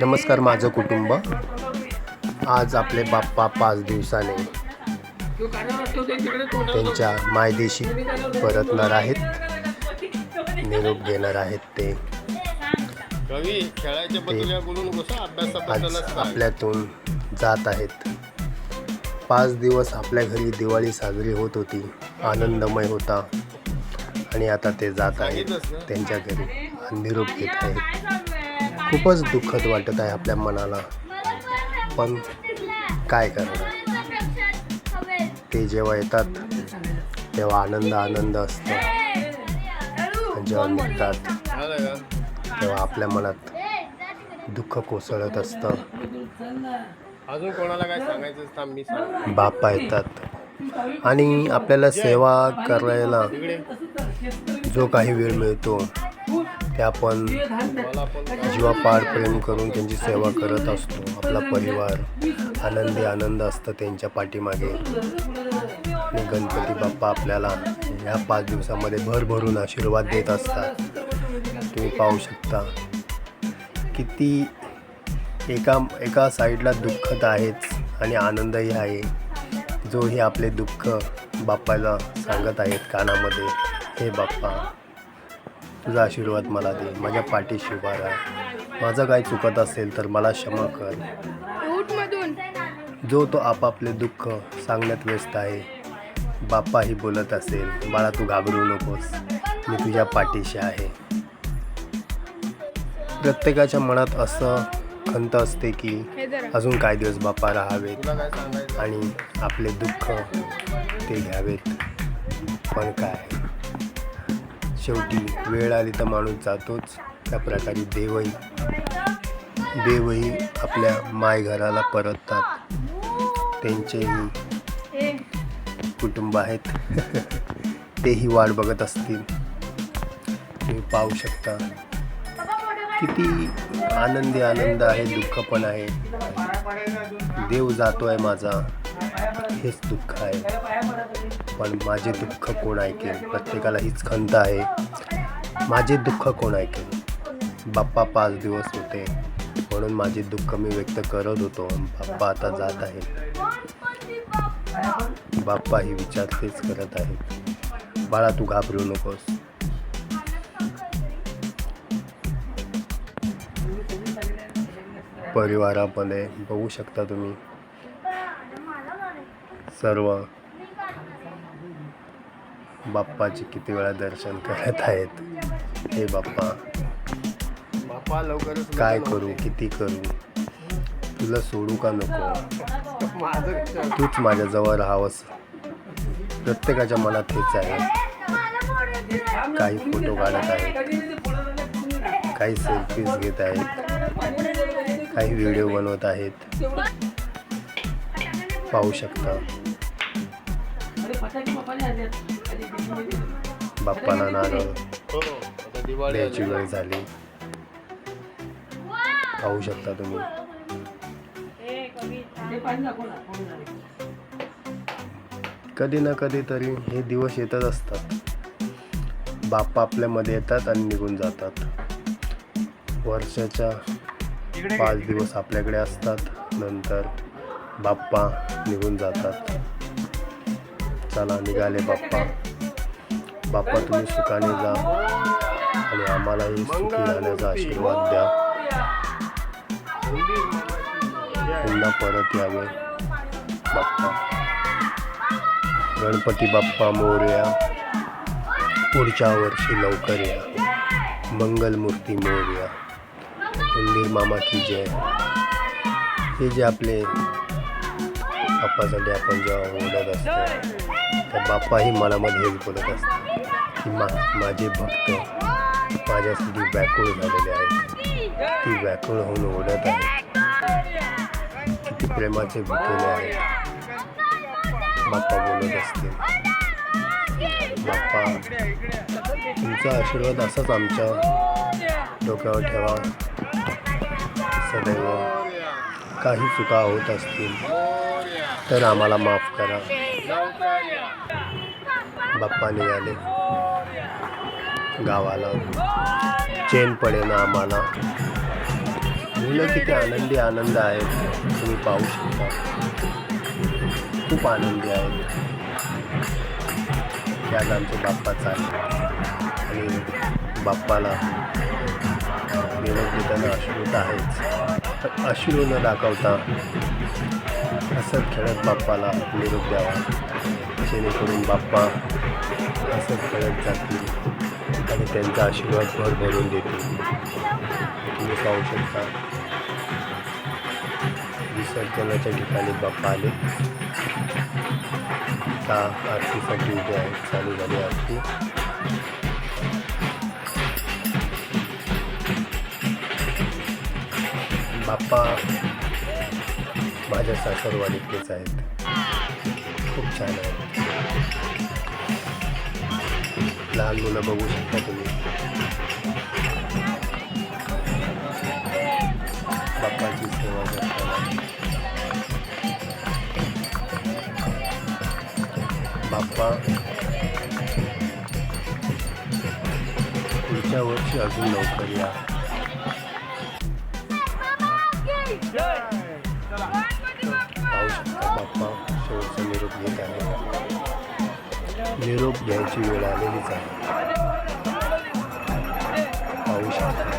नमस्कार माझं कुटुंब. आज आपले बाप्पा पाच दिवसाने त्यांच्या मायदेशी परतणार आहेत. निरोप घेणार आहेत ते. आज. आपल्यातून जात आहेत. पाच दिवस आपल्या घरी दिवाळी साजरी होत होती. आनंदमय होता. आणि आता ते जात आहेत त्यांच्या घरी. निरोप घेत आहेत. खूपच दुःखद वाटत आहे आपल्या मनाला. पण काय करणार? ते जेव्हा येतात तेव्हा आनंद आनंद असतो. जेव्हा निघतात? तेव्हा आपल्या मनात दुःख कोसळत असतं. अजून कोणाला काय सांगायचं मी बाप्पा येतात. आणि आपल्याला सेवा करायला जो काही वेळ मिळतो ते आपण जीवापार प्रेम करून त्यांची सेवा करत असतो. आपला परिवार आनंदी आनंद असतं त्यांच्या पाठीमागे. आणि गणपती बाप्पा आपल्याला ह्या पाच दिवसामध्ये भरभरून आशीर्वाद देत असतात. तुम्ही पाहू शकता किती एका एका साईडला दुःखद आहेच आणि आनंदही आहे. जो हे आपले दुःख बाप्पाला सांगत आहेत कानामध्ये हे बाप्पा तुझा आशीर्वाद मला दे माझ्या पाठीशी उभा राहा. माझं काय चुकत असेल तर मला क्षमा कर. जो तो आपापले दुःख सांगण्यात व्यस्त आहे बाप्पाही बोलत असेल बाळा तू घाबरू नकोस. मी तुझ्या पाठीशी आहे. प्रत्येकाच्या मनात असं खंत असते की अजून काही दिवस बाप्पा राहावेत काय आणि आपले दुःख ते घ्यावेत. पण काय? शेवटी वेळ आली तर माणूस जातोच. त्या प्रकारे देवही देवही आपल्या मायघराला परततात. त्यांचेही कुटुंब आहेत. तेही वाट बघत असतील. तुम्ही पाहू शकता. किती आनंदी आनंद आहे दुःख पण आहे. देव जातोय माझा. हेच दुःख आहे. पण माझे दुःख कोण ऐकेल? प्रत्येकाला हीच खंत आहे. माझे दुःख कोण ऐकेल? बाप्पा पाच दिवस होते. म्हणून माझे दुःख मी व्यक्त करत होतो. बाप्पा आता जात आहे बाप्पा ही विचार तेच करत आहे बाळा तू घाबरू नकोस. परिवारामध्ये बघू शकता तुम्ही. सर्व बाप्पाचे किती वेळा दर्शन करत आहेत. हे बाप्पा. बाप्पा लवकरच काय करू किती करू? तुला सोडू का नको. तूच माझ्याजवळ राहावंस. प्रत्येकाच्या मनात हेच आहे. काही फोटो काढत आहेत. काही सेल्फीज घेत आहेत. काही व्हिडिओ बनवत आहेत. पाहू शकता. बाप्पाला नारळ. द्यायची वेळ झाली. पाहू शकता तुम्ही. कधी ना कधी तरी हे दिवस येतच असतात. बाप्पा आपल्यामध्ये येतात आणि निघून जातात. वर्षाच्या पाच दिवस आपल्याकडे असतात. नंतर बाप्पा निघून जातात. चला निघाले बाप्पा. बाप्पा तुम्ही सुखाने जा. आणि आम्हालाही सुखी राहण्याचा आशीर्वाद द्या. पुन्हा परत यावे. बाप्पा. गणपती बाप्पा मोर्या. पुढच्या वर्षी लवकर या. मंगलमूर्ती मोर्या. उंदीर मामा की जय। हे जे आपले बाप्पासाठी आपण जेव्हा ओढत असतो तर बाप्पाही मनामध्ये हेल्प बोलत असतात की मा माझे भक्त माझ्यासाठी व्याकुळ झालेले आहेत. ती व्याकुळ होऊन ओढत आहे किती प्रेमाचे भुकेले आहेत. बाप्पा बोलत असते बाप्पा तुमचा आशीर्वाद असाच आमच्या डोक्यावर ठेवा. सदैव काही चुका होत असतील तर आम्हाला माफ करा. बाप्पा निघाले गावाला. चेन पडेना आम्हाला. मुलं किती आनंदी आनंद आहेत. तुम्ही पाहू शकता. खूप आनंदी आहेत. त्यात आमचे बाप्पाचा आहे आणि बाप्पाला निरोप देताना अश्रू आहेच. तर अश्रू न दाखवता हसत खेळत बाप्पाला निरोप द्यावा. जेणेकरून बाप्पा हसत खेळत जातील आणि त्यांचा आशीर्वाद भर भरून देतील. तुम्ही पाहू शकता. विसर्जनाच्या ठिकाणी बाप्पा आले. का आरतीसाठी उभे आहेत चालू झाली आरती. बाप्पा माझ्या सासरवाडीतलेच आहेत. खूप छान आहेत. लहान मुलं बघू शकता तुम्ही. बाप्पाची सेवा करताना. बाप्पा पुढच्या वर्षी अजून लवकर या. निरोप घ्यायची वेळ आलेलीच आहे. पाहू शकता.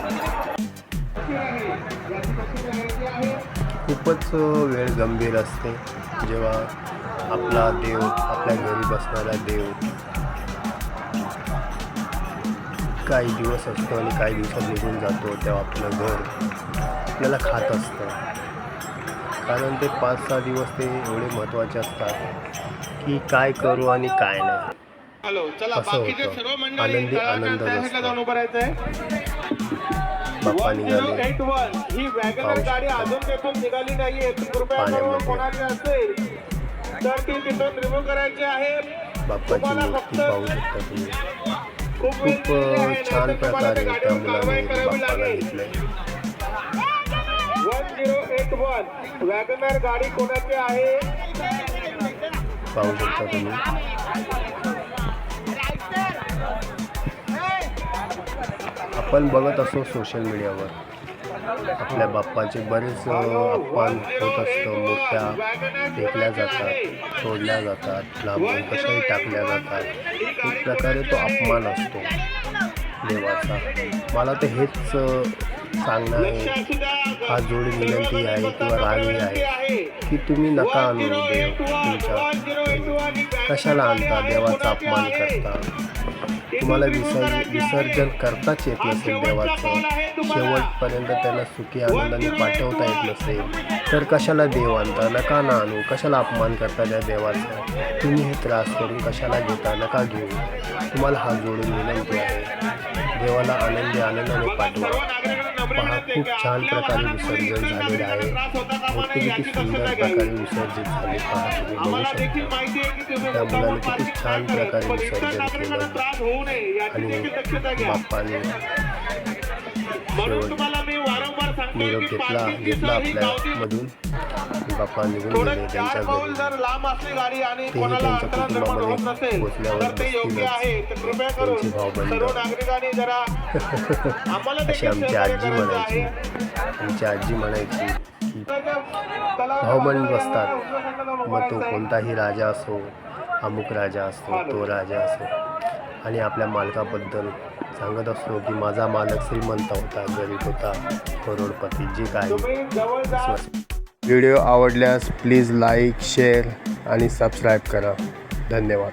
खूपच वेळ गंभीर असते. जेव्हा आपला देव आपल्या घरी बसणारा देव काही दिवस असतो आणि काही दिवसात निघून जातो तेव्हा आपलं घर आपल्याला खात असतं. कारण ते पाच सहा दिवस ते एवढे महत्त्वाचे असतात. की काय करू आणि काय नाही. हॅलो चला असं होतं. आनंदी आनंद बाप्पा निघाले ही बाप्पाची मूर्ती पाहू शकता तुम्ही. खूप छान प्रकारे त्या मुलाने बाप्पाला घेतलंय. One zero eight one Wagon R गाडी कोणाची आहे? पाहू शकता तुम्ही. आपण बघत असतो सोशल मीडियावर आपल्या बाप्पाचे बरेच अपमान होत असतं. मूर्त्या फेकल्या जातात सोडल्या जातात लाभून कशाही टाकल्या जातात. एक प्रकारे तो अपमान असतो देवाचा. मला तर हेच सांगणं आहे. हा जोडी विनंती आहे किंवा रागही आहे की तुम्ही नका आणू देव तुमच्या. कशाला आणता देवाचा अपमान करता? तुम्हाला विसर्ज विसर्जन करताच येत नसेल देवाचं. शेवटपर्यंत त्यांना सुखी आनंदाने पाठवता येत नसेल. तर कशाला देव आणता? नका ना आणू. कशाला अपमान करता त्या देवाचा? तुम्ही हे त्रास करून कशाला घेता? नका घेऊ. तुम्हाला हा जोडून विनंती आहे. देवाला आनंदी आनंदाने पाठवा. पहा खूप छान प्रकारे विसर्जन झालेलं आहे. मूर्ती किती सुंदर प्रकारे विसर्जित झाली. पहा तुम्ही बघू शकता. त्या मुलाने किती छान प्रकारे विसर्जन केलं. त्रास होऊ नये. याची आणि देखील दक्षता घ्या. बाप्पाने शेवट निरोप घेतला घेतला आपल्यामधून बाप्पा निघून गेले त्यांच्या घरी. तेही त्यांच्या कुटुंबामध्ये पोचल्यावर बसतीलच. त्यांची अशी आमची आजी म्हणायची. आमची आजी म्हणायची भावबंद बसतात. मग तो कोणताही राजा असो अमुक राजा असतो तो राजा असो. आणि आपल्या मालकाबद्दल सांगत असतो की माझा मालक श्रीमंत होता गरीब होता करोडपती जे काय व्हिडिओ आवडल्यास प्लीज लाईक शेअर आणि सबस्क्राईब करा. धन्यवाद.